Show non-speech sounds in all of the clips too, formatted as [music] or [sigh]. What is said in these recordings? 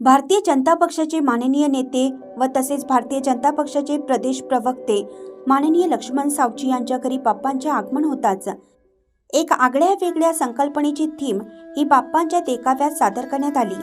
भारतीय जनता पक्षाचे माननीय नेते व तसेच भारतीय जनता पक्षाचे प्रदेश प्रवक्ते माननीय लक्ष्मण सावजी यांच्या घरी बाप्पांचे आगमन होताच. एक आगळ्या वेगळ्या संकल्पनेची थीम ही बाप्पांच्या देखाव्यात सादर करण्यात आली.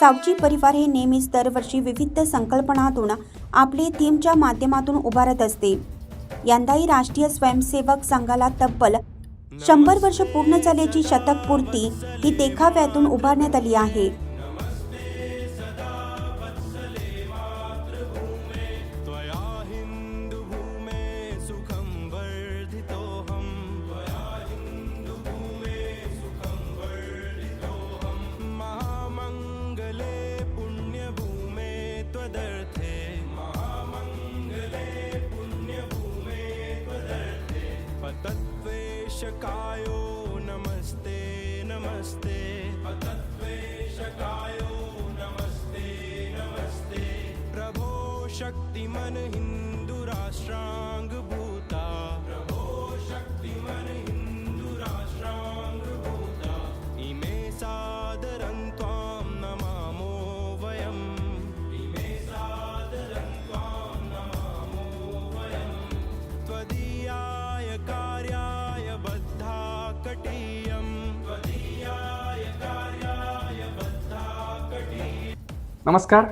सावजी परिवार हे नेहमीच दरवर्षी विविध संकल्पनातून आपली थीमच्या माध्यमातून उभारत असते. यंदाही राष्ट्रीय स्वयंसेवक संघाला तब्बल शंभर वर्ष पूर्ण झाल्याची शतकपूर्ती ही देखाव्यातून उभारण्यात आली आहे. प्रभो शक्तिमन हिन्दुराष्ट्राङ्गभूता प्रभो शक्तिमन हिन्दुराष्ट्राङ्गभूता इमे सादरं त्वां नमामो वयम्। इमे सादरं त्वां नमामो वयम्। त्वदीयाय कार्याय बद्धा कटीयम्। त्वदीयाय कार्याय बद्धा कटीयम्। नमस्कार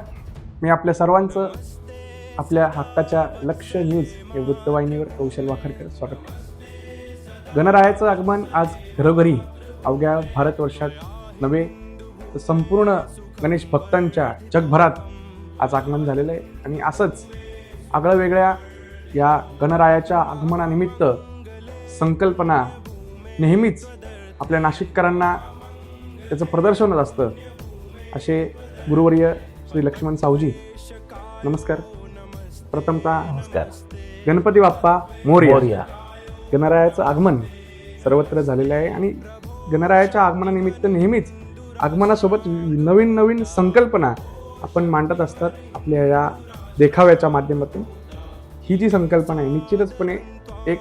मी आपल्या सर्वांचं आपल्या हक्काच्या लक्ष न्यूज या वृत्तवाहिनीवर कौशल वाखरकर स्वागत गणरायाचं आगमन आज घरोघरी अवघ्या भारतवर्षात नव्हे तर संपूर्ण गणेश भक्तांच्या जगभरात आज आगमन झालेलं आहे. आणि असंच आगळ्या वेगळ्या या गणरायाच्या आगमनानिमित्त संकल्पना नेहमीच आपल्या नाशिककरांना त्याचं प्रदर्शनच असतं. असे गुरुवर्य श्री लक्ष्मण सावजी नमस्कार. प्रथमतः नमस्कार. गणपती बाप्पा मोर्या. मोरया. गणरायाचं आगमन सर्वत्र झालेलं आहे आणि गणरायाच्या आगमनानिमित्त नेहमीच आगमनासोबत नवीन नवीन संकल्पना आपण मांडत असतात आपल्या या देखाव्याच्या माध्यमातून. ही जी संकल्पना आहे निश्चितचपणे एक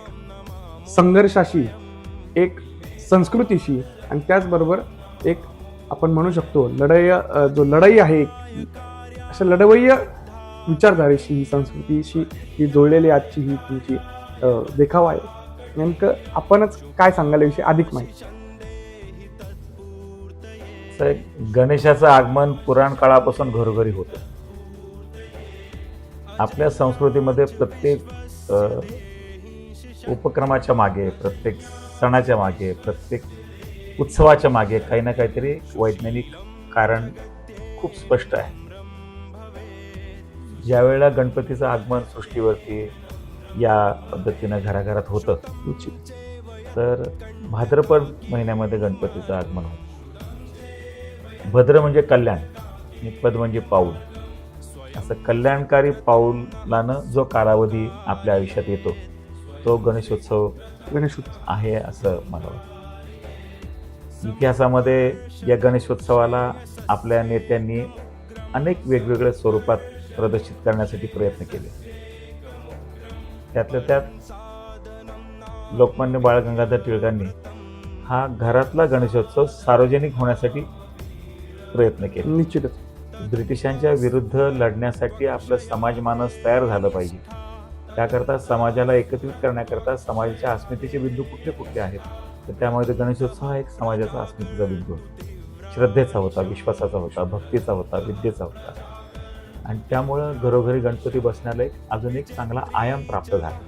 संघर्षाशी एक संस्कृतीशी आणि त्याचबरोबर एक आपण म्हणू शकतो लढाई अ, जो लढाई आहे अशा लढवय्य विचारधारेशी ही संस्कृतीशी ही जोडलेली आजची ही तुमची देखावा आहे. नेमकं आपणच काय सांगाल याविषयी अधिक माहिती? तर गणेशाचं आगमन पुराण काळापासून घरोघरी होतं. आपल्या संस्कृतीमध्ये प्रत्येक उपक्रमाच्या मागे प्रत्येक सणाच्या मागे प्रत्येक उत्सवाच्या मागे काही ना काहीतरी वैज्ञानिक कारण खूप स्पष्ट आहे. ज्यावेळेला गणपतीचं आगमन सृष्टीवरती या पद्धतीनं घराघरात होतं निश्चित तर भाद्रपद महिन्यामध्ये गणपतीचं आगमन होतं. भद्र म्हणजे कल्याण आणि पद म्हणजे पाऊल. असं कल्याणकारी पाऊलानं जो कालावधी आपल्या आयुष्यात येतो तो गणेशोत्सव गणेश उत्सव आहे असं मला वाटतं. इतिहासामध्ये या गणेशोत्सवाला आपल्या नेत्यांनी अनेक वेगवेगळ्या स्वरूपात प्रदर्शित करण्यासाठी प्रयत्न केले. त्यातल्या त्यात लोकमान्य बाळ गंगाधर टिळकांनी हा घरातला गणेशोत्सव सार्वजनिक होण्यासाठी प्रयत्न केले. निश्चितच. ब्रिटिशांच्या विरुद्ध लढण्यासाठी आपलं समाज मानस तयार झालं पाहिजे. त्याकरता समाजाला एकत्रित करण्याकरता समाजाच्या अस्मितेचे बिंदू कुठले कुठले आहेत? तर त्यामध्ये गणेशोत्सव हा एक समाजाचा अस्मितेचा बिंदू श्रद्धेचा होता विश्वासाचा होता भक्तीचा होता विद्येचा होता. आणि त्यामुळं घरोघरी गणपती बसण्याला एक अजून एक चांगला आयाम प्राप्त झाला.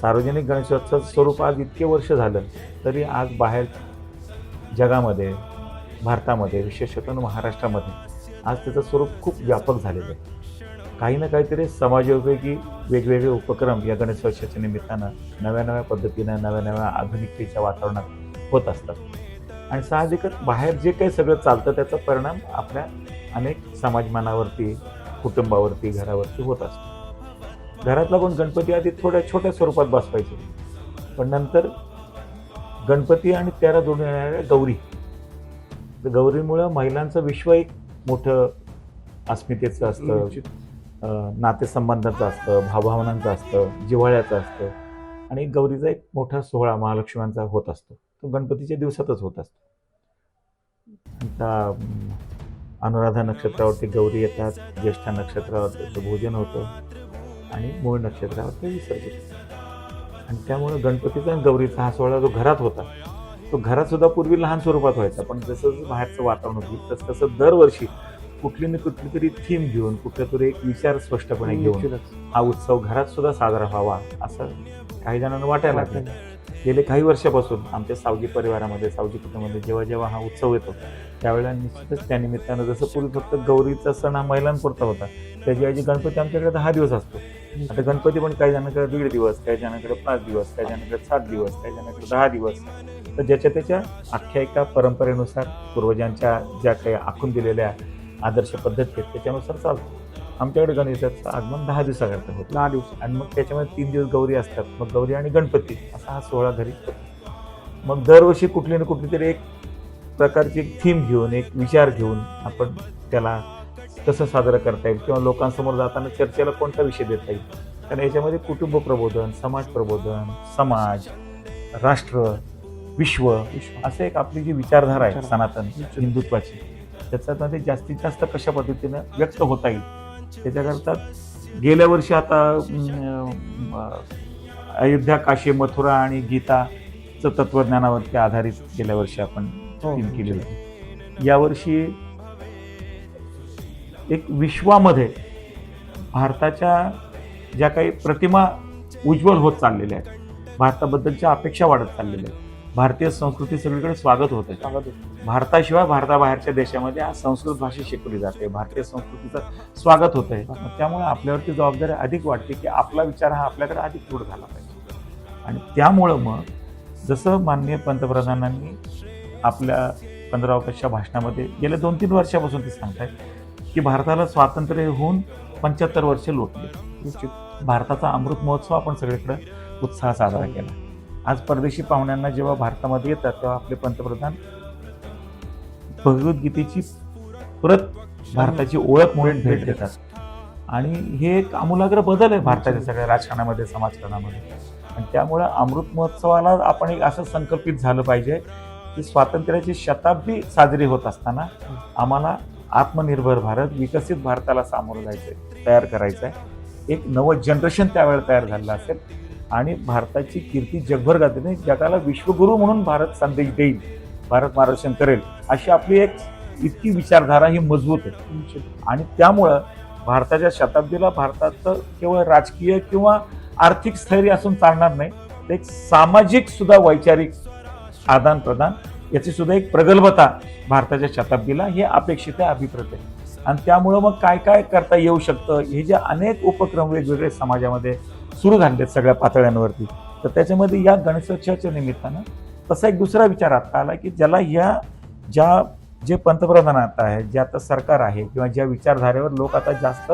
सार्वजनिक गणेशोत्सव स्वरूप आज इतके वर्ष झालं तरी आज बाहेर जगामध्ये भारतामध्ये विशेषतः महाराष्ट्रामध्ये आज त्याचं स्वरूप खूप व्यापक झालेलं आहे. काही ना काहीतरी समाजोपयोगी वेगवेगळे उपक्रम या गणेशोत्सवाच्या निमित्तानं नव्या नव्या पद्धतीनं नव्या नव्या आधुनिकतेच्या वातावरणात होत असतात. आणि साहजिकच बाहेर जे काही सगळं चालतं त्याचा परिणाम आपल्या अनेक समाजमानावरती कुटुंबावरती घरावरती होत असतो. घरातला कोण गणपती आधी थोड्या छोट्या स्वरूपात बसवायचे. पण नंतर गणपती आणि त्याला जोडून येणाऱ्या गौरी. तर गौरीमुळं महिलांचं विश्व एक मोठं अस्मितेचं असतं. नातेसंबंधाचं असतं भावभावनांचं असतं जिव्हाळ्याचं असतं. आणि गौरीचा एक मोठा सोहळा महालक्ष्म्यांचा होत असतो. तो गणपतीच्या दिवसातच होत असतो. आता अनुराधा नक्षत्रावरती गौरी येतात ज्येष्ठा नक्षत्रावर त्याचं भोजन होतं आणि मूळ नक्षत्रावर ते विसर्जित आणि त्यामुळे गणपतीचा आणि गौरीचा हा सोहळा जो घरात होता तो घरात सुद्धा पूर्वी लहान स्वरूपात व्हायचा. पण जसं जसं बाहेरचं वातावरण होतं तसं तसं दरवर्षी कुठली ना कुठली तरी थीम घेऊन कुठला तरी एक विचार स्पष्टपणे घेऊन. हा उत्सव घरात सुद्धा साजरा व्हावा असं काही जणांना वाटायला लागलं. गेले काही वर्षापासून आमच्या सावजी परिवारामध्ये सावजी कुटुंबामध्ये जेव्हा जेव्हा हा उत्सव येतो त्यावेळेला निश्चितच त्या निमित्तानं जसं पूर्वी फक्त गौरीचा सण हा महिलांपुरता होता त्याच्याऐवजी गणपती आमच्याकडे दहा दिवस असतो. आता गणपती पण काही जणांकडे दीड दिवस काही जणांकडे पाच दिवस काही जणांकडे सात दिवस काही जणांकडे दहा दिवस. तर ज्याच्या त्याच्या आख्यायिका परंपरेनुसार पूर्वजांच्या ज्या काही आखून दिलेल्या आदर्श पद्धती आहेत त्याच्यानुसार चालतो. आमच्याकडे गणेशाचं आगमन दहा दिवसाकरता होतं. दहा दिवस. आणि मग त्याच्यामध्ये तीन दिवस गौरी असतात. मग गौरी आणि गणपती असा हा सोहळा घरी. मग दरवर्षी कुठली ना कुठली तरी एक प्रकारची एक थीम घेऊन एक विचार घेऊन आपण त्याला कसं साजरं करता येईल किंवा लोकांसमोर जाताना चर्चेला कोणता विषय देता येईल? कारण याच्यामध्ये कुटुंब प्रबोधन समाज प्रबोधन समाज राष्ट्र विश्व असं एक आपली जी विचारधारा आहे सनातन हिंदुत्वाची त्याच्यामध्ये जास्तीत जास्त कशा पद्धतीनं व्यक्त होता येईल? त्याच्याकरता गेल्या वर्षी आता अयोध्या काशी मथुरा आणि गीताचं तत्वज्ञानावरती आधारित गेल्या वर्षी आपण हो. थीम केली होती यावर्षी एक विश्वामध्ये भारताच्या ज्या काही प्रतिमा उज्ज्वल होत चाललेल्या आहेत भारताबद्दलच्या अपेक्षा वाढत चाललेल्या आहेत भारतीय संस्कृती सगळीकडे स्वागत होत आहे. भारताशिवाय भारताबाहेरच्या देशामध्ये आज संस्कृत भाषा शिकवली जाते. भारतीय संस्कृतीचं स्वागत होत आहे. त्यामुळे आपल्यावरती जबाबदारी अधिक वाटते की आपला विचार हा आपल्याकडे अधिक दृढ झाला पाहिजे. आणि त्यामुळं मग जसं माननीय पंतप्रधानांनी आपल्या पंधरा ऑगस्टच्या भाषणामध्ये गेल्या दोन तीन वर्षापासून ते सांगतायत की भारताला स्वातंत्र्य होऊन पंच्याहत्तर वर्षे लोटले. भारताचा अमृत महोत्सव आपण सगळीकडे उत्साह साजरा केला. आज परदेशी पाहुण्यांना जेव्हा भारतामध्ये येतात तेव्हा आपले पंतप्रधान भगवद्गीतेची परत भारताची ओळख म्हणून भेट देतात. आणि हे एक आमूलाग्र बदल आहे भारताच्या सगळ्या राजकारणामध्ये समाजकारणामध्ये. आणि त्यामुळं अमृत महोत्सवाला आपण एक असं संकल्पित झालं पाहिजे की स्वातंत्र्याची शताब्दी साजरी होत असताना आम्हाला आत्मनिर्भर भारत विकसित भारताला सामोरं जायचंय तयार करायचं आहे एक नवं जनरेशन त्यावेळेला तयार झालेलं असेल. आणि भारताची कीर्ती जगभर गाजली जगाला विश्वगुरू म्हणून भारत संदेश देईल भारत मार्गदर्शन करेल अशी आपली एक इतकी विचारधारा ही मजबूत आहे. आणि त्यामुळं भारताच्या शताब्दीला भारताचं केवळ राजकीय किंवा आर्थिक स्थैर्य असून चालणार नाही तर एक सामाजिक सुद्धा वैचारिक आदान प्रदान याची सुद्धा एक प्रगल्भता भारताच्या शताब्दीला हे अपेक्षित आहे अभिप्रेत आहे. आणि त्यामुळं मग काय काय करता येऊ शकतं? हे जे अनेक उपक्रम वेगवेगळे समाजामध्ये सुरू झाले आहेत सगळ्या पातळ्यांवरती. तर त्याच्यामध्ये या गणेशोत्सवाच्या निमित्तानं तसा एक दुसरा विचार आता आला की ज्याला ह्या ज्या जे पंतप्रधान आता आहे जे आता सरकार आहे किंवा ज्या विचारधारेवर लोक आता जास्त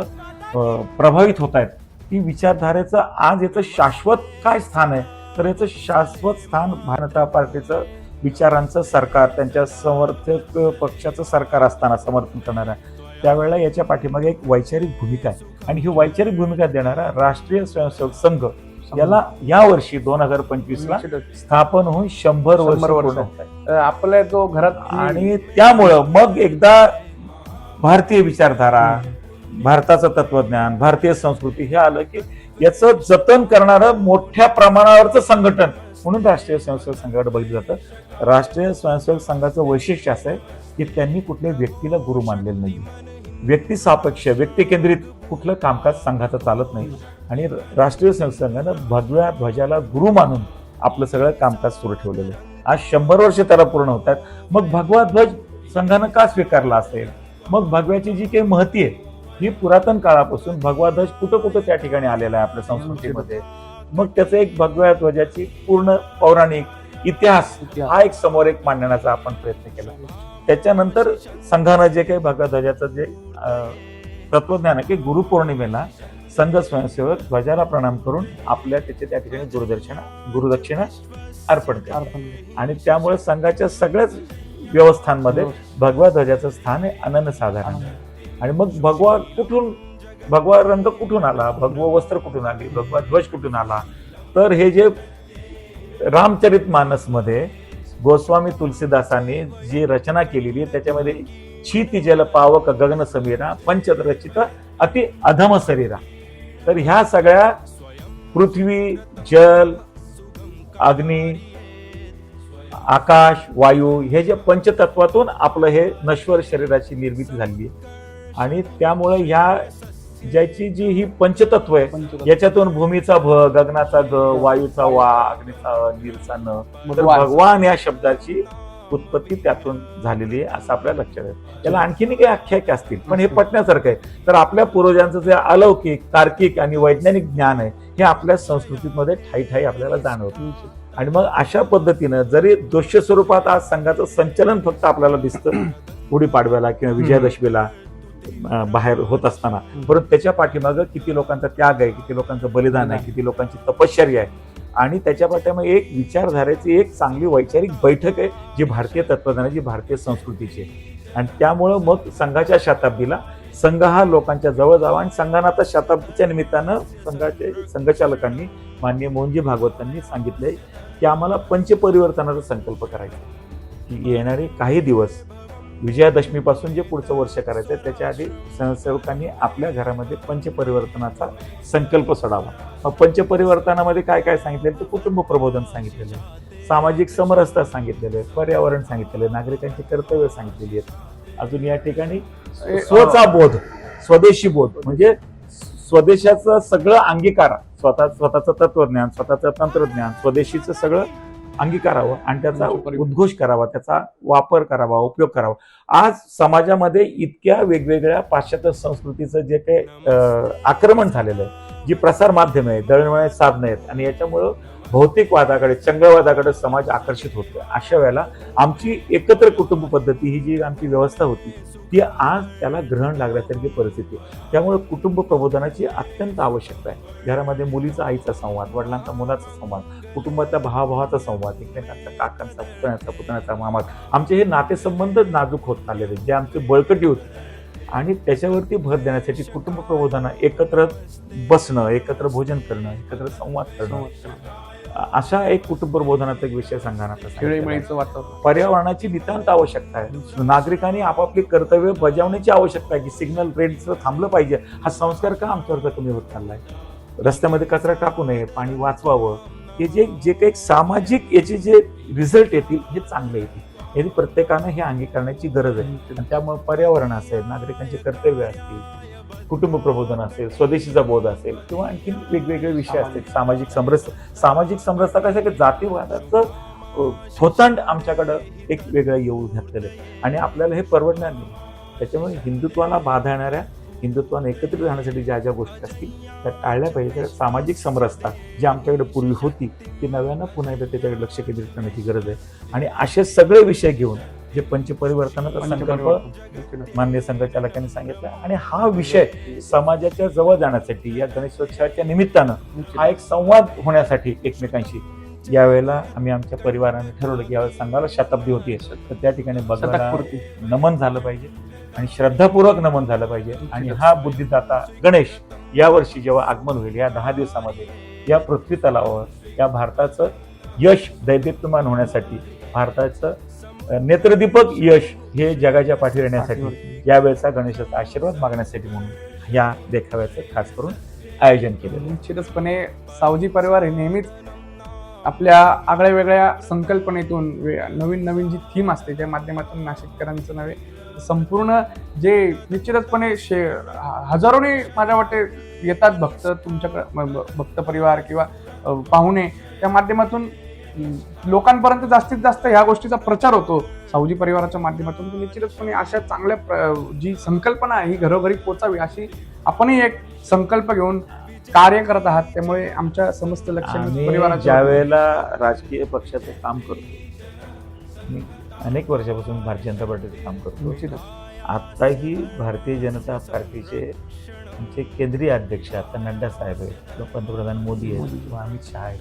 प्रभावित होत आहेत ती विचारधारेचं आज याचं शाश्वत काय स्थान आहे? तर याचं शाश्वत स्थान भारता पार्टीचं विचारांचं सरकार त्यांच्या समर्थक पक्षाचं सरकार असताना समर्थन करणारा त्यावेळेला याच्या पाठीमागे एक वैचारिक भूमिका आहे. आणि ही वैचारिक भूमिका देणारा राष्ट्रीय स्वयंसेवक संघ याला या वर्षी दोन हजार पंचवीस ला. स्थापन होऊन शंभर वर्ष आपल्या जो घरात आणि त्यामुळं मग एकदा भारतीय विचारधारा भारताचं तत्वज्ञान भारतीय संस्कृती हे आलं की याचं जतन करणारं मोठ्या प्रमाणावरचं संघटन म्हणून राष्ट्रीय स्वयंसेवक संघाकडे बघितलं जातं. राष्ट्रीय स्वयंसेवक संघाचं वैशिष्ट्य असं आहे की त्यांनी कुठल्याही व्यक्तीला गुरु मानलेलं नाही व्यक्ती सापेक्ष व्यक्ती केंद्रित कुठलं कामकाज संघाचं चालत नाही. आणि राष्ट्रीय संघानं भगव्या ध्वजाला गुरु मानून आपलं सगळं कामकाज सुरू ठेवलेलं आहे. आज शंभर वर्ष त्याला पूर्ण होतात. मग भगवा ध्वज संघानं का स्वीकारला असेल? मग भगव्याची जी काही महती आहे ही पुरातन काळापासून भगवा ध्वज कुठं कुठं त्या ठिकाणी आलेला आहे आपल्या संस्कृतीमध्ये? मग त्याचं एक भगव्या ध्वजाची पूर्ण पौराणिक इतिहास. हा एक समोर एक मांडण्याचा आपण प्रयत्न केला. त्याच्यानंतर संघानं जे काही भगव्या ध्वजाचं जे तत्वज्ञान आहे की गुरुपौर्णिमेला संघ स्वयंसेवक ध्वजाला प्रणाम करून आपल्या त्याच्या त्या ठिकाणी गुरुदर्शना गुरुदक्षिणा अर्पण करतात. आणि त्यामुळे संघाच्या सगळ्याच व्यवस्थांमध्ये भगवा ध्वजाचं स्थान आहे. अनन्यसाधारण आणि मग भगवा कुठून भगवा रंग कुठून आला? भगवा वस्त्र कुठून आली? भगवा ध्वज कुठून आला? तर हे जे रामचरित मानसमध्ये गोस्वामी तुलसीदासांनी जी रचना केलेली आहे त्याच्यामध्ये क्षिती जल पावक गगन समीरा पंचरचित अति अधम शरीरा. तर ह्या सगळ्या पृथ्वी जल अग्नी आकाश वायू हे जे पंचतत्वातून आपलं हे नश्वर शरीराची निर्मिती झाली आहे. आणि त्यामुळे ह्या ज्याची जी ही पंचतत्व आहे. याच्यातून भूमीचा भ गगनाचा ग वायूचा वा अग्नीचा नीरचा न तर भगवान. भगवान या शब्दाची उत्पत्ती त्यातून झालेली आहे असं आपल्या लक्षात आहे. त्याला आणखीन काही आख्यायिका असतील पण हे पटण्यासारखं आहे. तर आपल्या पूर्वजांचं जे अलौकिक तार्किक आणि वैज्ञानिक ज्ञान आहे हे आपल्या संस्कृतीमध्ये ठाई ठाई आपल्याला जाणवतं. आणि मग अशा पद्धतीनं जरी दृश्य स्वरूपात आज संघाचं संचलन फक्त आपल्याला दिसतं [clears throat] गुढीपाडव्याला किंवा विजयादशमीला बाहेर होत असताना. परंतु त्याच्या पाठीमागं किती लोकांचा त्याग आहे किती लोकांचं बलिदान आहे किती लोकांची तपश्चर्या आहे. आणि त्याच्या पाठीमागे एक विचारधारेची एक चांगली वैचारिक बैठक आहे जी भारतीय तत्वज्ञानाची भारतीय संस्कृतीची आहे. आणि त्यामुळं मग संघाच्या शताब्दीला संघ हा लोकांच्या जवळ जावा आणि संघानं आता शताब्दीच्या निमित्तानं संघाचे संघचालकांनी माननीय मोहनजी भागवतांनी सांगितलंय की आम्हाला पंचपरिवर्तनाचा संकल्प करायचा की येणारे काही दिवस विजयादशमीपासून जे पुढचं वर्ष करायचं आहे त्याच्या आधी स्वयंसेवकांनी आपल्या घरामध्ये पंचपरिवर्तनाचा संकल्प सोडावा. मग पंचपरिवर्तनामध्ये काय काय सांगितलेलं? ते कुटुंब प्रबोधन सांगितलेलं आहे. सामाजिक समरसता सांगितलेलं आहे. पर्यावरण सांगितलेलं आहे. नागरिकांची कर्तव्य सांगितलेली आहेत. अजून या ठिकाणी स्वचा बोध स्वदेशी बोध म्हणजे स्वदेशाचं सगळं अंगीकार स्वतः स्वतःचं तत्वज्ञान स्वतःचं तंत्रज्ञान स्वदेशीचं सगळं अंगीकारावं आणि त्याचा. उद्घोष करावा त्याचा वापर करावा उपयोग करावा आज समाजामध्ये इतक्या वेगवेगळ्या पाश्चात्य संस्कृतीचं जे काही आक्रमण झालेलं आहे जी प्रसार माध्यम आहे दळणवळण साधनं आहेत आणि याच्यामुळं भौतिकवादाकडे चंगळवादाकडे समाज आकर्षित होतो अशा वेळेला आमची एकत्र कुटुंब पद्धती ही जी आमची व्यवस्था होती ती आज त्याला ग्रहण लागल्यासारखी परिस्थिती त्यामुळे कुटुंब प्रबोधनाची अत्यंत आवश्यकता आहे. घरामध्ये मुलीचा आईचा संवाद वडिलांचा मुलाचा संवाद कुटुंबातल्या भावाभावाचा संवाद एकमेकांचा काकांचा पुतण्याचा पुतण्याचा मामा आमचे हे नातेसंबंध नाजूक होत चाललेले आहेत, जे आमचे बळकटी होते. आणि त्याच्यावरती भर देण्यासाठी कुटुंब प्रबोधना एकत्र बसणं एकत्र भोजन करणं एकत्र संवाद करणं. अशा एक कुटुंब प्रबोधनाचा एक विषय संघानाचा आहे. वातावरण. पर्यावरणाची नितांत आवश्यकता आहे. नागरिकांनी आपापली कर्तव्य बजावण्याची आवश्यकता आहे की सिग्नल रेडचं थांबलं पाहिजे. हा संस्कार का आमच्यावर कमी होत चाललाय? रस्त्यामध्ये कचरा टाकू नये पाणी वाचवावं. हे जे जे काही सामाजिक याचे जे रिझल्ट येतील हे चांगले येतील. हे प्रत्येकानं हे अंगीकारण्याची गरज आहे. त्यामुळे पर्यावरण असेल नागरिकांचे कर्तव्य असतील. कुटुंब प्रबोधन असेल स्वदेशीचा बोध असेल किंवा आणखी वेगवेगळे विषय असतील सामाजिक समरस सामाजिक समरसता कसं की जातीवादाचं अ, थोतांड आमच्याकडं एक वेगळं येऊ घातलेलं आहे. आणि आपल्याला हे परवडणार नाही. त्याच्यामुळे हिंदुत्वाला बाधा येणाऱ्या हिंदुत्वाने एकत्रित राहण्यासाठी ज्या ज्या गोष्टी असतील त्या टाळल्या पाहिजे. त्या सामाजिक समरसता जी आमच्याकडे पूर्वी होती ती नव्यानं पुन्हा एकदा त्याच्याकडे लक्ष केंद्रित करण्याची गरज आहे. आणि असे सगळे विषय घेऊन जे पंचपरिवर्तनाचा संकल्प. मान्य संघचालकांनी सांगितला आणि हा विषय समाजाच्या जवळ जाण्यासाठी या गणेशोत्सवाच्या निमित्तानं हा एक संवाद होण्यासाठी एकमेकांशी यावेळेला आम्ही आमच्या परिवाराने ठरवलं की यावेळेला संघाला शताब्दी होती तर त्या ठिकाणी बघायला. नमन झालं पाहिजे आणि श्रद्धापूर्वक नमन झालं पाहिजे आणि हा बुद्धिदाता गणेश यावर्षी जेव्हा आगमन होईल या दहा दिवसामध्ये या पृथ्वी तलावावर या भारताचं यश दैदिप्यमान होण्यासाठी भारताचं नेत्रदीपक यश हे जगाच्या पाठी येण्यासाठी यावेळेचा गणेशाचा आशीर्वाद मागण्यासाठी म्हणून या देखाव्याचं खास करून आयोजन आहे. निश्चितचपणे सावजी परिवार हे नेहमीच आपल्या आगळ्या वेगळ्या संकल्पनेतून वे- नवीन नवीन जी थीम असते त्या माध्यमातून नाशिककरांचं नव्हे संपूर्ण जे निश्चितचपणे शे हजारोने माझ्या वाटते येतात भक्त तुमच्याकडे भक्त परिवार किंवा पाहुणे त्या माध्यमातून लोकांपर्यंत जास्तीत जास्त ह्या गोष्टीचा प्रचार होतो. सावजी परिवाराच्या माध्यमातून. निश्चितचपणे अशा चांगल्या जी संकल्पना आहे ही घरोघरी पोचावी अशी आपणही एक संकल्प घेऊन कार्य करत आहात. त्यामुळे आमच्या समस्त लक्ष ज्या वेळेला राजकीय पक्षाचं काम करतो अनेक वर्षापासून भारतीय जनता पार्टीचं काम करतो. आत्ताही भारतीय जनता पार्टीचे आमचे केंद्रीय अध्यक्ष आता नड्डा साहेब आहेत किंवा पंतप्रधान मोदी आहेत किंवा अमित शहा आहेत.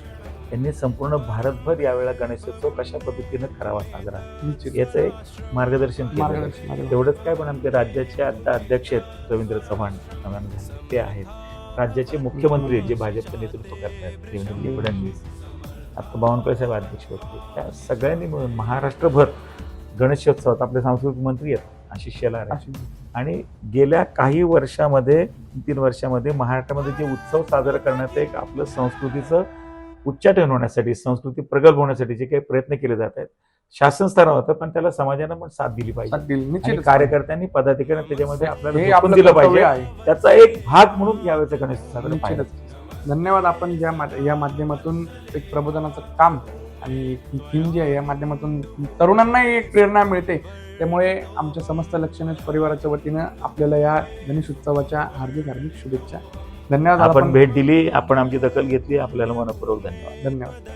त्यांनी संपूर्ण भारतभर यावेळेला गणेशोत्सव कशा पद्धतीनं करावा साजरा. याचं एक मार्गदर्शन केलं. तेवढंच काय पण आमचे राज्याचे आता अध्यक्ष आहेत रवींद्र चव्हाण ते आहेत. राज्याचे मुख्यमंत्री आहेत, जे भाजपचं नेतृत्व करतात देवेंद्र फडणवीस आता बावनकुळे साहेब अध्यक्ष होते. त्या सगळ्यांनी मिळून महाराष्ट्रभर गणेशोत्सवात आपले सांस्कृतिक मंत्री आहेत आशिष शेलार आणि गेल्या काही वर्षामध्ये तीन वर्षामध्ये महाराष्ट्रामध्ये जे उत्सव साजरा करण्याचं एक आपलं संस्कृतीचं उच्चाटन होण्यासाठी संस्कृती प्रगल्भ होण्यासाठी जे काही प्रयत्न केले जात आहेत शासन स्तरावर होतं पण त्याला समाजानं पण साथ दिली पाहिजे. कार्यकर्त्यांनी पदाधिकारी त्याच्यामध्ये आपल्याला दिलं पाहिजे. त्याचा एक भाग म्हणून यावेळेचं गणेश धन्यवाद आपण ज्या या माध्यमातून एक प्रबोधनाचं काम आणि थीम जी आहे या माध्यमातून तरुणांनाही एक प्रेरणा मिळते. त्यामुळे आमच्या समस्त लक्षणेश परिवाराच्या वतीनं आपल्याला या गणेश उत्सवाच्या हार्दिक हार्दिक शुभेच्छा. धन्यवाद आपण भेट दिली आपण आमची दखल घेतली आपल्याला मनपूर्वक धन्यवाद धन्यवाद.